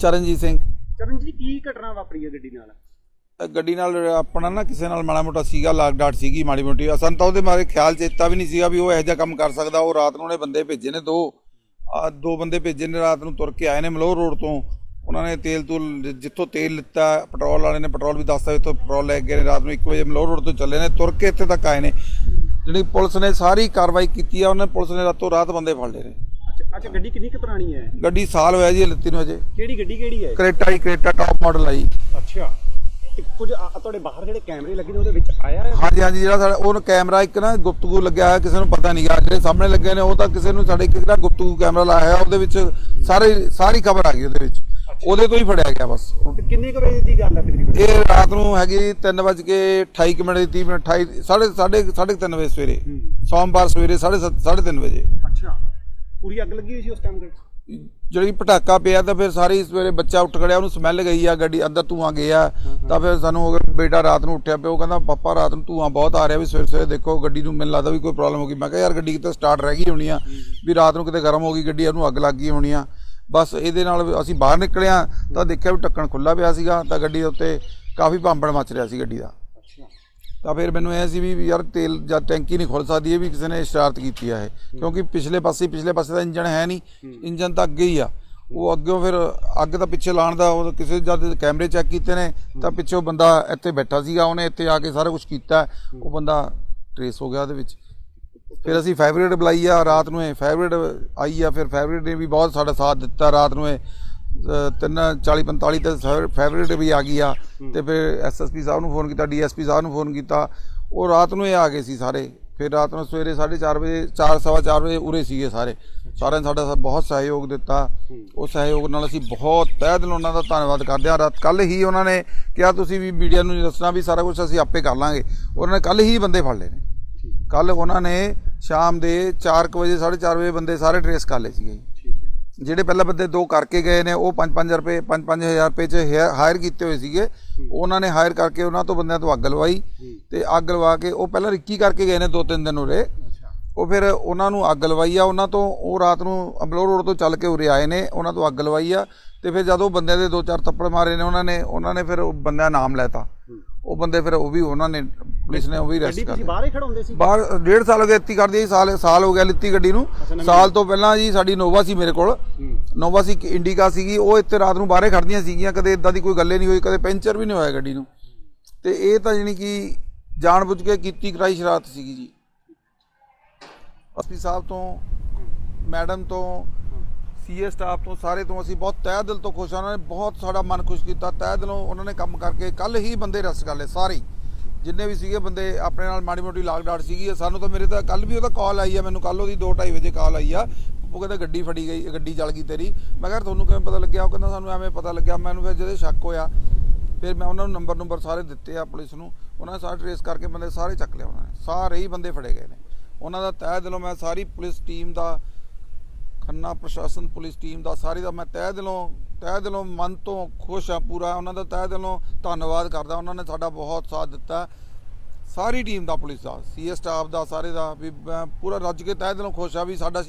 ਚਰਨਜੀਤ ਸਿੰਘ। ਚਰਨਜੀਤ ਕੀ ਘਟਨਾ ਵਾਪਰੀ ਹੈ ਗੱਡੀ ਨਾਲ? ਗੱਡੀ ਨਾਲ ਆਪਣਾ ਨਾ ਕਿਸੇ ਨਾਲ ਮਾੜਾ ਮੋਟਾ ਸੀਗਾ ਲਾਗ ਡਾਟ ਸੀਗੀ ਮਾੜੀ ਮੋਟੀ। ਅਸਨ ਤਾਂ ਉਹਦੇ ਮਾਰੇ ਖਿਆਲ ਚੇਤਾ ਵੀ ਨਹੀਂ ਸੀਗਾ ਵੀ ਉਹ ਇਹੋ ਜਿਹਾ ਕੰਮ ਕਰ ਸਕਦਾ। ਉਹ ਰਾਤ ਨੂੰ ਉਹਨੇ ਬੰਦੇ ਭੇਜੇ ਨੇ ਦੋ। ਦੋ ਬੰਦੇ ਭੇਜੇ ਨੇ ਰਾਤ ਨੂੰ ਤੁਰ ਕੇ ਆਏ ਨੇ ਮਲੋਹ ਰੋਡ ਤੋਂ। ਉਹਨਾਂ ਨੇ ਤੇਲ ਤੂਲ ਜਿੱਥੋਂ ਤੇਲ ਲਿੱਤਾ ਪੈਟਰੋਲ ਵਾਲੇ ਨੇ ਪੈਟਰੋਲ ਵੀ ਦੱਸਤਾ ਵੀ ਇੱਥੋਂ ਪੈਟਰੋਲ ਲੈ ਕੇ ਗਏ ਨੇ। ਰਾਤ ਨੂੰ 1 ਵਜੇ ਮਲੋਹ ਰੋਡ ਤੋਂ ਚੱਲੇ ਨੇ ਤੁਰ ਕੇ ਇੱਥੇ ਤੱਕ ਆਏ ਨੇ। ਜਿਹੜੀ ਪੁਲਿਸ ਨੇ ਸਾਰੀ ਕਾਰਵਾਈ ਕੀਤੀ ਆ ਉਹਨੇ ਪੁਲਿਸ ਨੇ ਰਾਤੋਂ ਰਾਤ ਬੰਦੇ ਫੜ ਲਏ ਨੇ। ਅੱਛਾ ਗੱਡੀ ਕਿੰਨੀ ਕੁ ਪੁਰਾਣੀ ਹੈ? ਗੱਡੀ ਸਾਲ ਹੋਇਆ ਜੀ ਲਿੱਤੀ ਨੂੰ ਅਜੇ। ਕਿਹੜੀ ਗੱਡੀ ਕਿਹੜੀ ਹੈ? ਕਰੇਟਾ ਹੀ ਕਰੇਟਾ ਟਾਪ ਮਾਡਲ ਆ ਜੀ। ਅੱਛਾ। ਤੇ ਕੁਝ ਆ- ਤੁਹਾਡੇ ਬਾਹਰ ਜਿਹੜੇ ਕੈਮਰੇ ਲੱਗੇ ਨੇ ਉਹਦੇ ਵਿੱਚ ਆਇਆ ਹੈ? ਹਾਂਜੀ ਹਾਂਜੀ ਜਿਹੜਾ ਸਾਡਾ ਉਹ ਕੈਮਰਾ ਇੱਕ ਨਾ ਗੁਪਤਗੂ ਲੱਗਿਆ ਹੋਇਆ ਕਿਸੇ ਨੂੰ ਪਤਾ ਨਹੀਂਗਾ। ਜਿਹੜੇ ਸਾਹਮਣੇ ਲੱਗੇ ਨੇ ਉਹ ਤਾਂ ਕਿਸੇ ਨੂੰ ਸਾਡੇ ਇੱਕ ਜਿਹੜਾ ਗੁਪਤਗੂ ਕੈਮਰਾ ਲਾਇਆ ਹੋਇਆ ਉਹਦੇ ਵਿੱਚ ਸਾਰੇ ਸਾਰੀ ਖਬਰ ਆ ਗਈ ਉਹਦੇ ਵਿੱਚ। ਉਹਦੇ ਤੋਂ ਹੀ ਫੜਿਆ ਗਿਆ ਬਸ। ਤੇ ਕਿੰਨੇ ਕੁ ਵਜੇ ਦੀ ਗੱਲ ਹੈ ਤਕਰੀਬਨ? ਇਹ ਰਾਤ ਨੂੰ ਹੈਗੀ 3:28 ਕੁ ਮਿੰਟ ਦੀ 30 ਮਿੰਟ 28 ਸਾਢੇ ਸਾਢੇ ਸਾਢੇ ਕੁ ਤਿੰਨ ਵਜੇ ਸਵੇਰੇ। ਹੂੰ। ਸੋਮਵਾਰ ਸਵੇਰੇ 3:30 ਤਿੰਨ ਵਜੇ। ਪੂਰੀ ਅੱਗ ਲੱਗੀ ਹੋਈ ਸੀ ਉਸ ਟਾਈਮ ਤੇ? ਜਿਹੜੀ ਪਟਾਕਾ ਪਿਆ ਤਾਂ ਫਿਰ ਸਾਰੀ ਸਵੇਰੇ ਬੱਚਾ ਉੱਠ ਖੜਿਆ ਉਹਨੂੰ ਸਮੈਲ ਗਈ ਆ ਗੱਡੀ ਅੰਦਰ ਧੂਆਂ ਗਿਆ। ਤਾਂ ਫਿਰ ਸਾਨੂੰ ਹੋ ਗਿਆ ਬੇਟਾ ਰਾਤ ਨੂੰ ਉੱਠਿਆ ਪਿਆ ਉਹ ਕਹਿੰਦਾ ਪਾਪਾ ਰਾਤ ਨੂੰ ਧੂਆਂ ਬਹੁਤ ਆ ਰਿਹਾ ਵੀ ਸਵੇਰੇ ਸਵੇਰੇ ਦੇਖੋ ਗੱਡੀ ਨੂੰ ਮੈਨੂੰ ਲੱਗਦਾ ਵੀ ਕੋਈ ਪ੍ਰੋਬਲਮ ਹੋ ਗਈ। ਮੈਂ ਕਿਹਾ ਯਾਰ ਗੱਡੀ ਕਿਤੇ ਸਟਾਰਟ ਰਹਿ ਗਈ ਹੋਣੀ ਆ ਵੀ ਰਾਤ ਨੂੰ ਕਿਤੇ ਗਰਮ ਹੋ ਗਈ ਗੱਡੀ ਉਹਨੂੰ ਅੱਗ ਲੱਗ ਗਈ ਹੋਣੀ ਆ। ਬਸ ਇਹਦੇ ਨਾਲ ਅਸੀਂ ਬਾਹਰ ਨਿਕਲਿਆ ਤਾਂ ਦੇਖਿਆ ਵੀ ਢੱਕਣ ਖੁੱਲਾ ਪਿਆ ਸੀਗਾ ਤਾਂ ਗੱਡੀ ਦੇ ਉੱਤੇ ਕਾਫੀ ਭਾਂਬੜ ਮੱਚ ਰਿਹਾ ਸੀ ਗੱਡੀ ਦਾ। ਤਾਂ ਫਿਰ ਮੈਨੂੰ ਇਹ ਸੀ ਵੀ ਯਾਰ ਤੇਲ ਜਾਂ ਟੈਂਕੀ ਨਹੀਂ ਖੁੱਲ ਸਕਦੀ ਇਹ ਵੀ ਕਿਸੇ ਨੇ ਸ਼ਰਾਰਤ ਕੀਤੀ ਆ ਇਹ। ਕਿਉਂਕਿ ਪਿਛਲੇ ਪਾਸੇ ਪਿਛਲੇ ਪਾਸੇ ਦਾ ਇੰਜਨ ਹੈ ਨਹੀਂ ਇੰਜਨ ਤਾਂ ਅੱਗੇ ਹੀ ਆ। ਉਹ ਅੱਗਿਓਂ ਫਿਰ ਅੱਗ ਤਾਂ ਪਿੱਛੇ ਲਾਣ ਦਾ ਉਹ ਕਿਸੇ ਜਦ ਕੈਮਰੇ ਚੈੱਕ ਕੀਤੇ ਨੇ ਤਾਂ ਪਿੱਛੋਂ ਬੰਦਾ ਇੱਥੇ ਬੈਠਾ ਸੀਗਾ ਉਹਨੇ ਇੱਥੇ ਆ ਕੇ ਸਾਰਾ ਕੁਝ ਕੀਤਾ। ਉਹ ਬੰਦਾ ਟਰੇਸ ਹੋ ਗਿਆ ਉਹਦੇ ਵਿੱਚ। ਫਿਰ ਅਸੀਂ ਫੈਬਰਿਟ ਬੁਲਾਈ ਆ ਰਾਤ ਨੂੰ ਇਹ ਫੈਬਰਿਟ ਆਈ ਆ ਫਿਰ ਫੈਬਰਿਟ ਨੇ ਵੀ ਬਹੁਤ ਸਾਡਾ ਸਾਥ ਦਿੱਤਾ ਰਾਤ ਨੂੰ ਇਹ ਤਿੰਨ 40 45 ਤੇ ਫੈਬਰਿਟ ਵੀ ਆ ਗਈ ਆ ਤੇ ਫਿਰ ਐਸਐਸਪੀ ਸਾਹਿਬ ਨੂੰ ਫੋਨ ਕੀਤਾ ਡੀਐਸਪੀ ਸਾਹਿਬ ਨੂੰ ਫੋਨ ਕੀਤਾ। ਉਹ ਰਾਤ ਨੂੰ ਇਹ ਆ ਗਏ ਸੀ ਸਾਰੇ। ਫਿਰ ਰਾਤ ਨੂੰ ਸਵੇਰੇ 4:30 ਵਜੇ 4 ਸਵਾ ਚਾਰ ਵਜੇ ਉਰੇ ਸੀਗੇ ਸਾਰੇ। ਸਾਰਿਆਂ ਸਾਡਾ ਬਹੁਤ ਸਹਿਯੋਗ ਦਿੱਤਾ। ਉਹ ਸਹਿਯੋਗ ਨਾਲ ਅਸੀਂ ਬਹੁਤ ਤਹਿ ਦਿਲੋਂ ਉਹਨਾਂ ਦਾ ਧੰਨਵਾਦ ਕਰਦੇ ਹਾਂ। ਰਾਤ ਕੱਲ ਹੀ ਉਹਨਾਂ ਨੇ ਕਿਹਾ ਤੁਸੀਂ ਵੀ ਮੀਡੀਆ ਨੂੰ ਦੱਸਣਾ ਵੀ ਸਾਰਾ ਕੁਝ ਅਸੀਂ ਆਪੇ ਕਰ ਲਾਂਗੇ। ਉਹਨਾਂ ਨੇ ਕੱਲ ਹੀ ਬੰਦੇ ਫੜ ਲਏ ਨੇ। ਕੱਲ ਉਹਨਾਂ ਨੇ ਸ਼ਾਮ ਦੇ 4 ਵਜੇ 4:30 ਵਜੇ ਬੰਦੇ ਸਾਰੇ ਟਰੇਸ ਕਰ ਲਏ ਸੀਗੇ ਜੀ। ਜਿਹੜੇ ਪਹਿਲਾਂ ਬੰਦੇ ਦੋ ਕਰਕੇ ਗਏ ਨੇ, ਉਹ 5-5 ਰੁਪਏ 5-5000 ਰੁਪਏ ਚ ਹਾਇਰ ਕੀਤੇ ਹੋਏ ਸੀਗੇ। ਉਹਨਾਂ ਨੇ ਹਾਇਰ ਕਰਕੇ ਉਹਨਾਂ ਤੋਂ ਬੰਦਿਆਂ ਤੋਂ ਅੱਗ ਲਵਾਈ ਤੇ ਅੱਗ ਲਵਾ ਕੇ ਉਹ ਪਹਿਲਾਂ ਰਿੱਕੀ ਕਰਕੇ ਗਏ ਨੇ ਦੋ ਤਿੰਨ ਦਿਨ ਉਰੇ। ਉਹ ਫਿਰ ਉਹਨਾਂ ਨੂੰ ਅੱਗ ਲਵਾਈ ਆ, ਉਹਨਾਂ ਤੋਂ ਉਹ ਰਾਤ ਨੂੰ ਅਬਲੋ ਰੋਡ ਤੋਂ ਚੱਲ ਕੇ ਉਰੇ ਆਏ ਨੇ, ਉਹਨਾਂ ਤੋਂ ਅੱਗ ਲਵਾਈ ਆ ਤੇ ਫਿਰ ਜਦੋਂ ਬੰਦਿਆਂ ਦੇ ਦੋ ਚਾਰ ਥੱਪੜ ਮਾਰੇ ਨੇ ਉਹਨਾਂ ਨੇ ਉਹਨਾਂ ਨੇ ਫਿਰ ਉਹ ਬੰਦਿਆਂ ਦਾ ਨਾਮ ਲੈਤਾ। ਉਹ ਬੰਦੇ ਫਿਰ ਉਹ ਵੀ ਉਹਨਾਂ ਨੇ ਪੁਲਿਸ ਨੇ ਉਹ ਵੀ ਅਰੈਸਟ ਗੱਡੀ ਕਰ ਤੁਸੀਂ ਬਾਹਰ ਹੀ ਖੜਾਉਂਦੇ ਸੀ? ਬਾਹਰ ਡੇਢ ਸਾਲ ਹੋ ਗਿਆ ਇੱਤੀ ਕਰਦੀ ਸਾਲ ਸਾਲ ਹੋ ਗਿਆ ਲਿੱਤੀ ਗੱਡੀ ਨੂੰ। ਸਾਲ ਤੋਂ ਪਹਿਲਾਂ ਜੀ ਸਾਡੀ ਨੋਵਾ ਸੀ ਮੇਰੇ ਕੋਲ। ਨੋਵਾ ਸੀ ਇੰਡੀਕਾ ਸੀਗੀ ਉਹ ਇੱਥੇ ਰਾਤ ਨੂੰ ਬਾਹਰੇ ਖੜਦੀਆਂ ਸੀਗੀਆਂ ਕਦੇ ਇਦਾਂ ਦੀ ਕੋਈ ਗੱਲੇ ਨਹੀਂ ਹੋਈ ਕਦੇ ਪੈਂਚਰ ਵੀ ਨਹੀਂ ਹੋਇਆ ਗੱਡੀ ਨੂੰ। ਤੇ ਇਹ ਤਾਂ ਜਾਣੀ ਕਿ ਜਾਣਬੁੱਝ ਕੇ ਕੀਤੀ ਕਰਾਈ ਸ਼ਰਾਰਤ ਸੀਗੀ ਜੀ। ਅਸਪੀ ਸਾਹਿਬ ਤੋਂ ਮੈਡਮ ਤੋਂ ਸੀਏ ਸਟਾਫ ਤੋਂ ਸਾਰੇ ਤੋਂ ਅਸੀਂ ਬਹੁਤ ਤਹਿ ਦਿਲ ਤੋਂ ਖੁਸ਼ ਹਾਂ। ਉਹਨਾਂ ਨੇ ਬਹੁਤ ਸਾਡਾ ਮਨ ਖੁਸ਼ ਕੀਤਾ। ਤਹਿ ਦਿਲੋਂ ਉਹਨਾਂ ਨੇ ਕੰਮ ਕਰਕੇ ਕੱਲ ਹੀ ਬੰਦੇ ਰਸ ਕਰ ਲਏ ਸਾਰੇ। ਜਿੰਨੇ ਵੀ ਸੀਗੇ ਬੰਦੇ ਆਪਣੇ ਨਾਲ ਮਾੜੀ ਮੋਟੀ ਲਾਗ ਡਾਟ ਸੀਗੀ ਸਾਨੂੰ ਤਾਂ ਮੇਰੇ ਤਾਂ ਕੱਲ ਵੀ ਉਹਦਾ ਕਾਲ ਆਈ ਆ ਮੈਨੂੰ ਕੱਲ ਉਹਦੀ 2:30 ਵਜੇ ਕਾਲ ਆਈ ਆ। ਉਹ ਕਹਿੰਦਾ ਗੱਡੀ ਫੜੀ ਗਈ, ਗੱਡੀ ਜਲ ਗਈ ਤੇਰੀ। ਮੈਂ ਕਿਹਾ ਤੁਹਾਨੂੰ ਕਿਵੇਂ ਪਤਾ ਲੱਗਿਆ? ਉਹ ਕਹਿੰਦਾ ਸਾਨੂੰ ਐਵੇਂ ਪਤਾ ਲੱਗਿਆ। ਮੈਨੂੰ ਫਿਰ ਜਦੋਂ ਸ਼ੱਕ ਹੋਇਆ, ਫਿਰ ਮੈਂ ਉਹਨਾਂ ਨੂੰ ਨੰਬਰ ਨੰਬਰ ਸਾਰੇ ਦਿੱਤੇ ਆ ਪੁਲਿਸ ਨੂੰ। ਉਹਨਾਂ ਨੇ ਸਾਰੇ ਟਰੇਸ ਕਰਕੇ ਬੰਦੇ ਸਾਰੇ ਚੱਕ ਲਿਆ ਉਹਨਾਂ ਨੇ। ਸਾਰੇ ਹੀ ਬੰਦੇ ਫੜੇ ਗਏ ਨੇ। ਉਹਨਾਂ ਦਾ ਤਹਿ ਦਿਲੋਂ ਮੈਂ ਸਾਰੀ ਪੁਲਿਸ ਟੀਮ ਦਾ, ਖੰਨਾ ਪ੍ਰਸ਼ਾਸਨ ਪੁਲਿਸ ਟੀਮ ਦਾ, ਸਾਰੀ ਦਾ ਮੈਂ ਤਹਿ ਦਿਲੋਂ ਤਹਿ ਦਿਲੋਂ ਮਨ ਤੋਂ ਖੁਸ਼ ਆ ਪੂਰਾ। ਉਹਨਾਂ ਦਾ ਤਹਿ ਦਿਲੋਂ ਧੰਨਵਾਦ ਕਰਦਾ। ਉਹਨਾਂ ਨੇ ਸਾਡਾ ਬਹੁਤ ਸਾਥ ਦਿੱਤਾ। ਸਾਰੀ ਟੀਮ ਦਾ ਪੁਲਿਸ ਦਾ, ਸੀਏ ਸਟਾਫ ਦਾ, ਸਾਰੇ ਦਾ ਵੀ, ਮੈਂ ਪੂਰਾ ਰੱਜ ਕੇ ਤਹਿ ਦਿਲੋਂ ਖੁਸ਼ ਆ ਵੀ ਸਾਡਾ